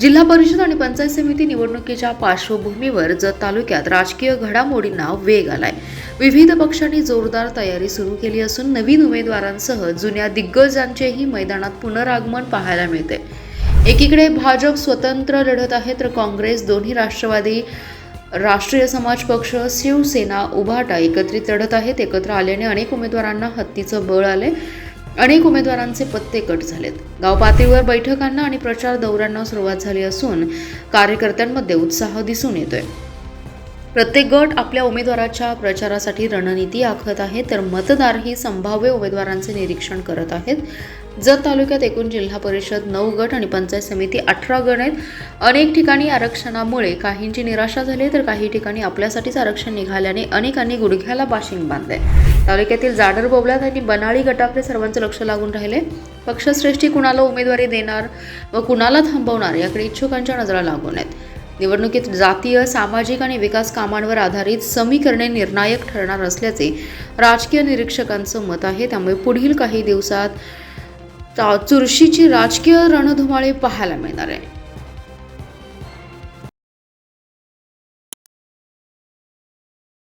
जिल्हा परिषद आणि पंचायत समिती निवडणुकीच्या पार्श्वभूमीवर जत तालुक्यात राजकीय घडामोडींना वेग आलाय. विविध पक्षांनी जोरदार तयारी सुरू केली असून नवीन उमेदवारांसह जुन्या दिग्गजांचेही मैदानात पुनरागमन पाहायला मिळते एकीकडे भाजप स्वतंत्र लढत आहे तर काँग्रेस दोन्ही राष्ट्रवादी राष्ट्रीय समाज पक्ष शिवसेना उभाटा एकत्रित लढत आहेत. एकत्र आल्याने अनेक उमेदवारांना हत्तीचं बळ आले अनेक उमेदवारांचे पत्ते कट झालेत. गाव पातळीवर बैठकांना आणि प्रचार दौऱ्यांना सुरुवात झाली असून कार्यकर्त्यांमध्ये उत्साह दिसून येतोय. प्रत्येक गट आपल्या उमेदवाराच्या प्रचारासाठी रणनीती आखत आहे तर मतदारही संभाव्य उमेदवारांचे निरीक्षण करत आहेत. जत तालुक्यात एकूण जिल्हा परिषद नऊ गट आणि पंचायत समिती अठरा गट आहेत. अनेक ठिकाणी आरक्षणामुळे काहींची निराशा झाली आहे, तर काही ठिकाणी आपल्यासाठीच आरक्षण निघाल्याने अनेकांनी गुडघ्याला बाशिंग बांधले तालुक्यातील जाडर बोबल्यात आणि बनाळी गटाकडे सर्वांचं लक्ष लागून राहिले. पक्षश्रेष्ठी कुणाला उमेदवारी देणार व कुणाला थांबवणार याकडे इच्छुकांच्या नजरा लागून आहेत. निवडणुकीत जातीय सामाजिक आणि विकास कामांवर आधारित समीकरणे निर्णायक ठरणार असल्याचे राजकीय निरीक्षकांचं मत आहे. त्यामुळे पुढील काही दिवसात चुरशीची राजकीय रणधुमाळी पाहायला मिळणार आहे.